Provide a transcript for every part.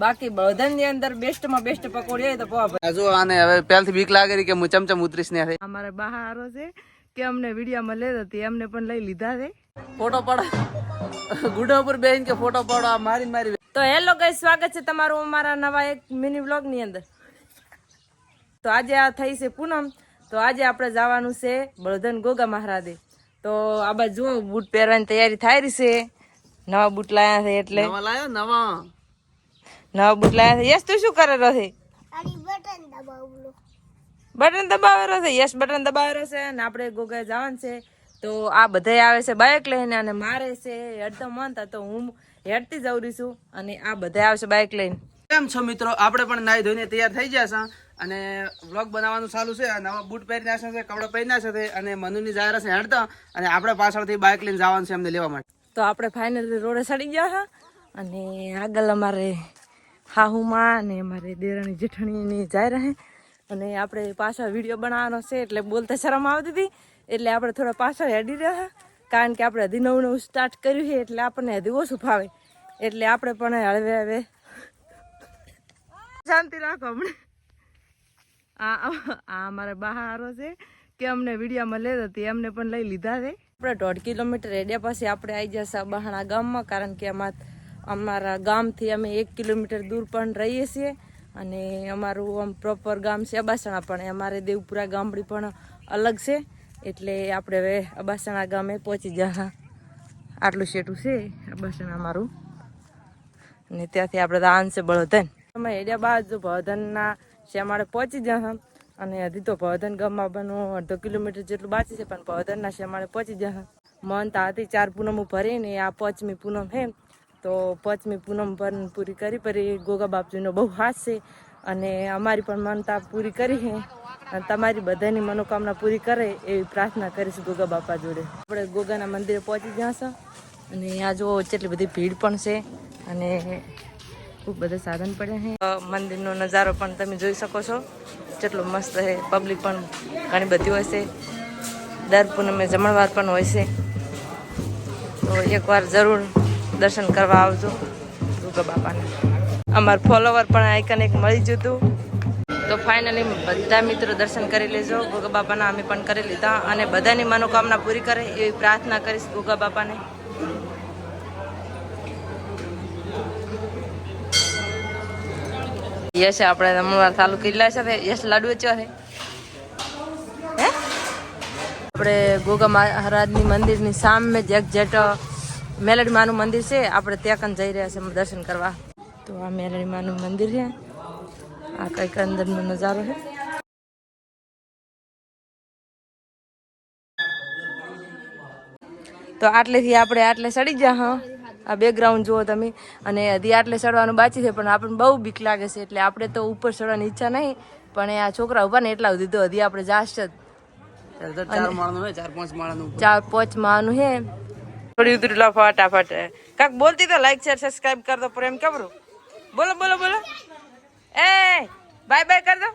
બાકી બળધનની અંદર બેસ્ટમાં બેસ્ટ પકોડી હોય તો પવા જો આને હવે પહેલથી બીક લાગે કે હું ચમચમ ઉતરીશ ને અમારે બહારો છે કે અમને વિડીયોમાં લે હતી એમને પણ લઈ લીધા છે. ફોટો પાડો. ગુડા ઉપર બેહીને કે ફોટો પાડો આ મારી મારી તો હેલો ગઈ સ્વાગત છે તમારું અમારા નવા એક મિની વ્લોગની અંદર. તો આજે આ થઈ છે પૂનમ. તો આજે આપણે જવાનું છે બળધન ગોગા મહારાજે. તો આ બાજુ જુઓ બૂટ પહેરવાની તૈયારી થાય રહી છે. નવા બૂટ લાયા છે એટલે. નવા લાયો? નવા. નવા બૂટ લાયા છે. યસ તું શું કરેલો છે? બટન દબાવેલો. છે? યસ બટન દબાવેલો છે અને આપણે ગોગા જવાનું છે. તો આ બધા આવે છે બાઇક લઈને અને મારે છે હેડતો મન તો હું હેડતી જવું રહી છું અને આ બધા આવશે બાઇક લઈને. કેમ છો મિત્રો? આપણે પણ નાઈ ધોઈને તૈયાર થઈ ગયા છે. અને વ્લોગ બનાવવાનું ચાલુ છે. નવા બૂટ પહેરી નાખ્યા છે કપડાં પહેરી નાખ્યા છે અને મનુની જાહેર છે હેડતા. અને આપણે પાછળથી બાઇક લઈને જવાનું છે એમને લેવા માટે. તો આપણે ફાઇનલી રોડે ચડી ગયા હા અને આગળ અમારે હાહુમાં અને અમારે દેરાણી જેઠાણીની જાય રહે. અને આપણે પાછા વીડિયો બનાવવાનો છે એટલે બોલતા શરમ આવતી હતી. એટલે આપણે થોડા પાછળ હેડી રહ્યા. કારણ કે આપણે હજી નવું નવું સ્ટાર્ટ કર્યું છે એટલે આપણને હજી ઓછું ફાવે. એટલે આપણે પણ હળવે હવે શાંતિ રાખો હમણાં. આ આ અમારા બહારો છે કે અમને વિડીયામાં લે હતી, એમને પણ લઈ લીધા છે. આપણે દોઢ કિલોમીટર એડિયા પાસે આપણે આવી જશે બહાણા ગામમાં, કારણ કે આમાં અમારા ગામથી અમે એક કિલોમીટર દૂર પણ રહીએ છીએ અને અમારું આમ પ્રોપર ગામ છે અબાસણા, પણ અમારે દેવપુરા ગામડી પણ અલગ છે. એટલે આપણે હવે અબાસણા ગામે પહોંચી જવા આટલું શેઠું છે અબાસણા અમારું અને ત્યાંથી આપણે દાન છે બળધન અમે હેડ્યા બાદ જો બળધનના શ્યામાળે પહોંચી જશે અને હજી તો ભવધન ગામમાં બનવું અડધો કિલોમીટર જેટલું બાકી છે, પણ ભવધનના શ્યામાળે પહોંચી જશે મન તો હતી ચાર પૂનમ ભરીને આ પંચમી પૂનમ છે. તો પાંચમી પૂનમ પણ પૂરી કરી પરી ગોગા બાપજીનો બહુ હાથ છે અને અમારી પણ માનતા પૂરી કરી છે. અને તમારી બધાની મનોકામના પૂરી કરે એવી પ્રાર્થના કરીશ ગોગા બાપા જોડે. આપણે ગોગાના મંદિરે પહોંચી જશે અને આ જો કેટલી બધી ભીડ પણ છે અને ખૂબ બધા સાધન પડ્યા છે. મંદિરનો નજારો પણ તમે જોઈ શકો છો. કેટલો મસ્ત છે. પબ્લિક પણ ઘણી બધી હોય છે. દર પૂનમે જમણવાર પણ હોય છે. તો એકવાર જરૂર દર્શન કરવા આવજો. દુર્ગા બાપાના. અમારું ફોલોવર પણ આઈકન એક મળી જતું તો ફાઇનલી બધા મિત્રો દર્શન કરી લેજો. ગોગા બાપાના અમે પણ કરી લીધા અને બધાની મનોકામના પૂરી કરે એવી પ્રાર્થના કરીશ ગોગા બાપાને. યશ આપણે હમણાં ચાલુ કરી છે. યશ લાડુ વેચવા છે આપણે ગોગા મહારાજની મંદિરની સામે જ એક્ઝેક્ટ મેલડી માનું મંદિર છે. આપણે ત્યાં કન જઈ રહ્યા છે દર્શન કરવા. તો આ મેલડી માનું મંદિર છે. આ કંઈક અંદરનો નજારો છે. તો આટલેથી આપણે આટલે સડી જા હા. આ બેકગ્રાઉન્ડ જુઓ તમે. અને હજી આટલે ચડવાનું બાકી છે પણ આપણને બહુ બીક લાગે છે. એટલે આપણે તો ઉપર ચડવાની ઈચ્છા નહીં પણ આ છોકરા ઊભા ને એટલા સુધી તો હજી આપણે જાશ જ. ચાર પાંચ માળનું ચાર પાંચ માનું હે થોડી ઉતરી લો ફટાફટ. કાક બોલતી તો લાઈક શેર સબસ્ક્રાઇબ કર દો પ્રેમ કબરું બોલો બોલો બોલો. એ બાય બાય કર દો.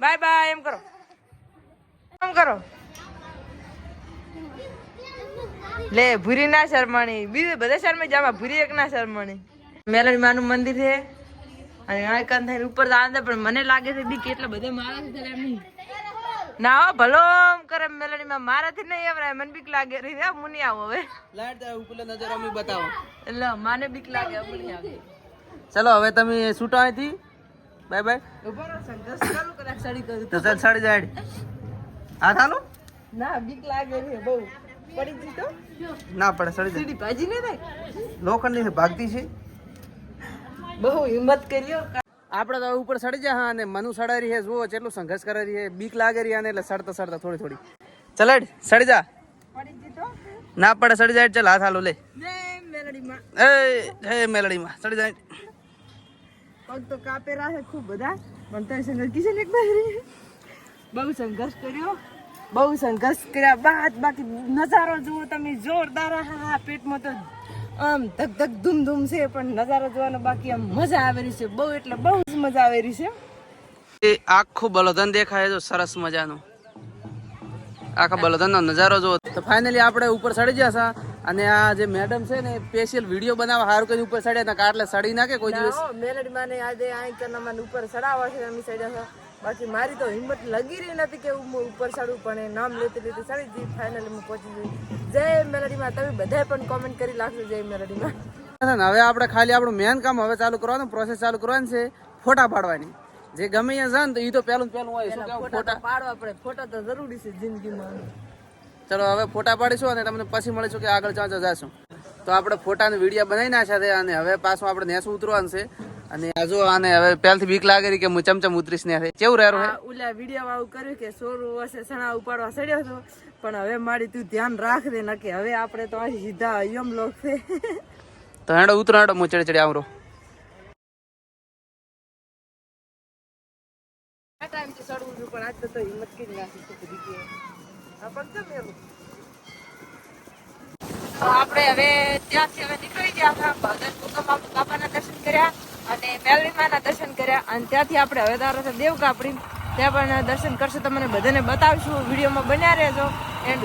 બાય બાય એમ કરો. એમ કરો. લે, ભૂરી ના શરમાણી. બીજું બધા શરમે જામાં ભૂરી એક ના શરમાણી. મેલડી માનું મંદિર છે. અને આ થઈને ઉપર આવે પણ મને લાગે છે બી કેટલા બધા મારા છે એમ ના ભલો કરે મેલડીમાં મારાથી નહીં એવરાય મને બીક લાગે. રહી દે મુની આવો હવે. લાઈટ ઉપર નજર અમે બતાવો. એટલે માને બીક લાગે મુની આવે. ચલો હવે તમે છૂટો અહીંથી. Bye bye. ઊભો રહો સંઘર્ષ ચાલુ કરે સડી કરી. તો ચાલ સાડી જાય હા ચાલો ના બીક લાગે છે બહુ. પડી જી તો? ના પડે સડી જાય સીડી ભાજી ને થાય? લોખંડની ભાગતી છે. બહુ હિંમત કર્યો. આપણે તો ઉપર સડી જાય હા, અને મનુ સડાઈ રહી છે, જુઓ કેટલું સંઘર્ષ કરે છે. બીક લાગે રહી અને એટલે સડતા સડતા થોડી થોડી. ચલ સડી જા. ના પડે, સડી જાય ચાલ, હાથ હાલો, લે. એ હે મેલડીમાં, સડી જાય પગ તો કાપેરા છે ખૂબ બધા, પણ તો સંઘર્ષ ને એક બહુ સંઘર્ષ કર્યો. બહુ સંઘર્ષ કર્યા બાદ બાકી નજારો જુઓ તમે, જોરદાર હા, પેટમાં તો આમ ધક ધક ધૂમ ધૂમ છે પણ નજારો જોવાનો બાકી આમ મજા આવેલી છે. બહુ એટલે બહુ જ મજા આવેલી છે. એ આખું બલોદન દેખાય છે સરસ મજાનું. આખા બલદન નો નજારો જો તો ફાઇનલી આપણે ઉપર ચડી ગયા છે અને આ જે મેડમ છે ને સ્પેશિયલ વીડિયો બનાવવા સારું કરીને ઉપર ચડ્યા ને કાટલે સડી નાખે કોઈ દિવસ. મેલડી માને આજે આંકર મને ઉપર ચડાવવા છે અમે ચડ્યા બાકી મારી તો હિંમત લગી રહી નથી કે હું ઉપર ચડું પણ એ નામ લેતી લેતી ચડી જઈ ફાઇનલી હું પહોંચી ગઈ. જય મેલડીમાં. તમે બધાય પણ કોમેન્ટ કરી લાગશો જય મેલડીમાં. હવે આપણે ખાલી આપણું મેન કામ હવે ચાલુ કરવાનું પ્રોસેસ ચાલુ કરવાની છે ફોટા પાડવાની. જે ગમે એ જાય તો એ તો પહેલું પહેલું હોય. શું કહેવું ફોટા પાડવા પડે. ફોટા તો જરૂરી છે જિંદગીમાં. ચલો હવે ફોટા પાડીશું અને તમને પછી મળીશું કે આગળ ચાંચો જાશું તો આપણે ફોટાની વીડિયો બનાવી નાખ્યા છે અને હવે પાછું આપણે નેસું ઉતરવાનું છે. અને આ આને હવે પહેલથી બીક લાગે કે હું ચમચમ ઉતરીશ ને કેવું રહેરું હે? ઓલા વીડિયો વાળું કર્યું કે સોરું વર્ષે સણા ઉપાડવા ચડ્યો હતો. પણ હવે મારી તું ધ્યાન રાખ દે કે હવે આપણે તો અહીં સીધા અયમ લોક છે. તો હેડો ઉતરો હેડો હું ચડી ચડી આવરો. પણ આજ તો હિંમત કરી નાખી આપણે હવે ત્યાંથી હવે નીકળી ગયા હતા. ભગત ભૂકંપ બાપાના દર્શન કર્યા. અને મેલરીમાના દર્શન કર્યા અને ત્યાંથી આપણે હવે તારો દેવ કાપડી, ત્યાં પણ દર્શન કરશું, તમને બધાને બતાવીશું. વિડીયોમાં બન્યા રહેજો. એન્ડ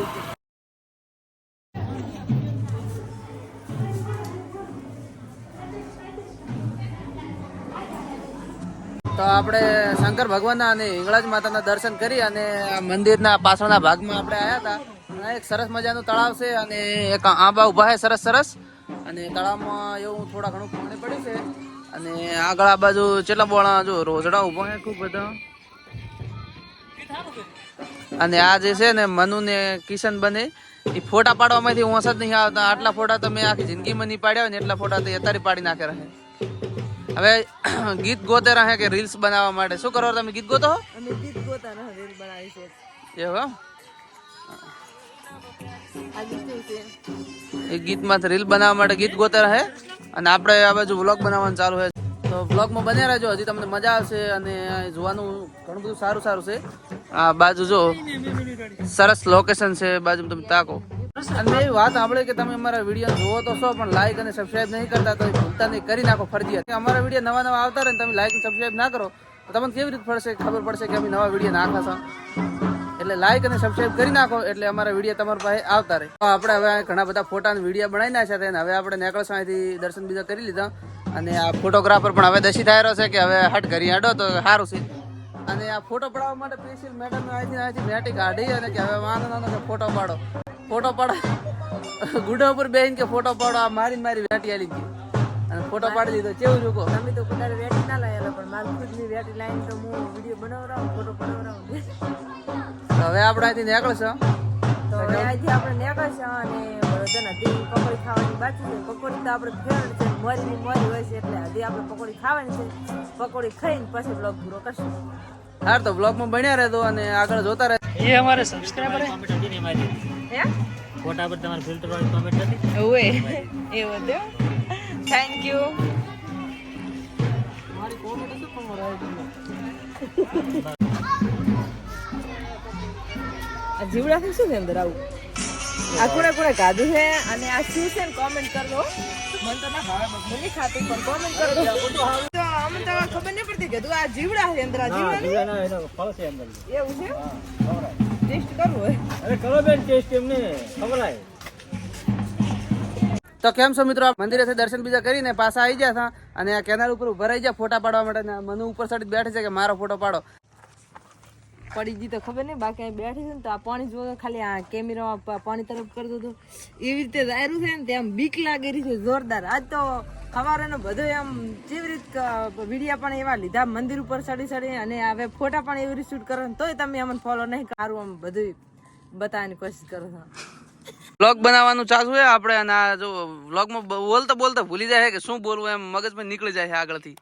તો આપણે શંકર ભગવાનના અને હિંગળાજ માતાના દર્શન કરી અને મંદિરના પાછળના ભાગમાં આપણે આવ્યા હતા. એક સરસ મજાનું તળાવ છે અને એક આંબા ઊભા છે, સરસ સરસ. અને તળાવમાં એવું થોડા ઘણું પાણી પડ્યું છે. અને આગળ આ બાજુ ચેટલા બોળા જો રોજડા ઊભા છે ખૂબ બધા? અને આ જે છે ને મનુ ને કિશન બને એ ફોટા પાડવામાંથી હું જ નહીં આવતા. આટલા ફોટા તો મેં આખી જિંદગીમાં નહીં પાડ્યા ને એટલા ફોટા તો અત્યારે પાડી નાખે રહે. હવે ગીત ગોતે રહે કે રીલ્સ બનાવવા માટે? શું કરો તમે? ગીત ગોતો? અમે ગીત ગોતાના રીલ બનાવીશું એવું ગીત એ ગીતમાં રીલ બનાવવા માટે ગીત ગોતે રહે? અને આપણે આ બાજુ વ્લોગ બનાવવાનું ચાલુ છે તો વ્લોગમાં બન્યા રહેજો, હજી તમને મજા આવશે અને જોવાનું ઘણું બધું સારું સારું છે. આ બાજુ જો, સરસ લોકેશન છે બાજુ તમે તાકો. અને એવી વાત સાંભળી કે તમે અમારા વીડિયો જોવો તો છો, પણ લાઈક અને સબસ્ક્રાઈબ નહીં કરતા તો ભૂલતા નહીં, કરી નાખો ફરજિયાત. અમારા વીડિયો નવા નવા આવતા રહે તમે લાઈક અને સબસ્ક્રાઇબ ના કરો, તો તમને કેવી રીતે પડશે ખબર પડશે કે અમે નવા વીડિયો નાખા છે. એટલે લાઈક અને સબસ્ક્રાઇબ કરી નાખો એટલે અમારા વીડિયો તમારા પાસે આવતા રહે. તો આપણે હવે ઘણા બધા ફોટા વીડિયો બનાવી નાખ્યા છે અને હવે આપણે નેકળસ દર્શન બીજા કરી લીધા. અને આ ફોટોગ્રાફર પણ હવે દસી થયેલો છે કે હવે હટ ઘરી હેડો તો સારું છે. અને આ ફોટો પડાવવા માટે સ્પેશિયલ મેડમ અહીંથી મેટી કાઢી અને કે હવે વાંધો નાનો કે ફોટો પાડો. ફોટો પાડો. ગુડા ઉપર બેહીને કે ફોટો પાડો, આ મારી મારી વેટી આલી ગઈ. અને ફોટો પાડી દીધો. કેવું જોકો? અમે તો કદાચ વેટી ના લાયેલા, પણ મારી ખુદની વેટી લાઈન તો હું વીડિયો બનાવરાવું ફોટો બનાવરાવું તો હવે આપણે અહીંથી નીકળશું. તો હવે અહીંથી આપણે નીકળશું અને વડોદરા હજી પકોડી ખાવાની બાકી છે. પકોડી તો આપણે ફેવરેટ છે. મોરીની મોરી હોય છે એટલે હજી આપણે પકોડી ખાવાની છે. પકોડી ખાઈને પછી બ્લોગ પૂરો કરશું. હાર તો બ્લોગમાં બન્યા રહેતો અને આગળ જોતા રહે એ અમારે સબસ્ક્રાઇબર કોમેન્ટ હતી ને હે? ફોટા પર તમારે ફિલ્ટર વાળી કોમેન્ટ હતી? ઓએ એ વધ્યો થેન્ક યુ આ જીવડાથી શું છે અંદર આવું? આ કોણે કોણે કાઢું છે અને આ શું છે ને કોમેન્ટ કરો મને તો ના મને નહીં ખાતું પણ કોમેન્ટ કરજો તો અમને તો ખબર નહીં પડતી કે તું આ જીવડા છે અંદર આ જીવડા નહીં? જીવડાનો એનો ફળ છે અંદર. એવું છે? ટેસ્ટ કરવું હોય. અરે કરો બેન ટેસ્ટ એમને ખવડાય. તો કેમ છો મિત્રો? મંદિરેથી દર્શન બીજા કરીને પાછા આવી ગયા હતા અને આ કેનાલ ઉપર ઊભા રહી ગયા ફોટા પાડવા માટે ને મનુ ઉપર સાઈડ બેઠે છે કે મારો ફોટો પાડો. પડી ગઈ તો ખબર નહીં, બાકી બેઠી છે ને તો આ પાણી જોવે ખાલી આ કેમેરામાં પાણી તરફ કરતો હતો. એવી રીતે દાયરું છે ને ત્યાં બીક લાગી રહી છે, જોરદાર. આજ તો ખવારેનો બધો એમ જેવી રીત વિડીયા પણ એવા લીધા, મંદિર ઉપર ચડી ચડી અને હવે ફોટા પણ એવી રીતે શૂટ કરો તોય તમે અમને ફોલો નહીં કરું આમ બધું બતાવવાની કોશિશ કરો છો. વ્લોગ બનાવવાનું ચાલુ છે આપણે, અને આ જો વ્લોગમાં બોલતા બોલતા ભૂલી જાય છે કે શું બોલવું એમ મગજમાં નીકળી જાય છે આગળથી.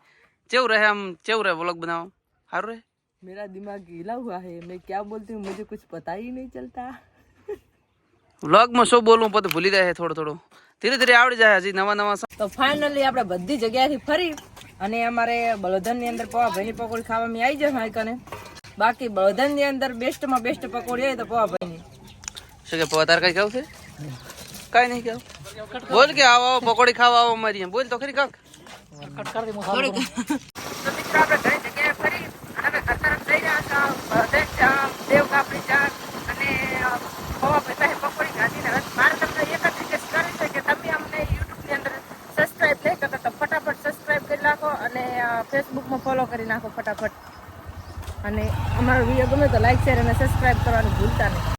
કેવું રહે આમ કેવું રહે વ્લોગ બનાવવા? સારું રહે? मेरा दिमाग हिला हुआ है मैं क्या बोलती हूँ मुझे कुछ पता ही नहीं चलता વ્લોગમાં શું બોલવું પોતે ભૂલી જાય છે થોડું થોડું ધીરે ધીરે આવડી જાય હજી નવા નવા song. તો ફાઇનલી આપણે બધી જગ્યાએથી ફરી અને અમારે બળોધન ની અંદર પવા ભાઈની પકોડી ખાવામાં આવી જશે હાઈકને બાકી બળોધન ની અંદર બેસ્ટમાં બેસ્ટ પકોડી હોય તો પવા ભાઈની શું કે પવા તારે કઈ કેવું છે કઈ નહીં કેવું બોલ કે આવો આવો પકોડી ખાવા આવો મારી બોલ તો ખરી કાક તો મિત્રો આપણે નાખો ફટાફટ. અને અમારો વીડિયો ગમે તો લાઈક શેર અને સબસ્ક્રાઈબ કરવાનું ભૂલતા નહીં.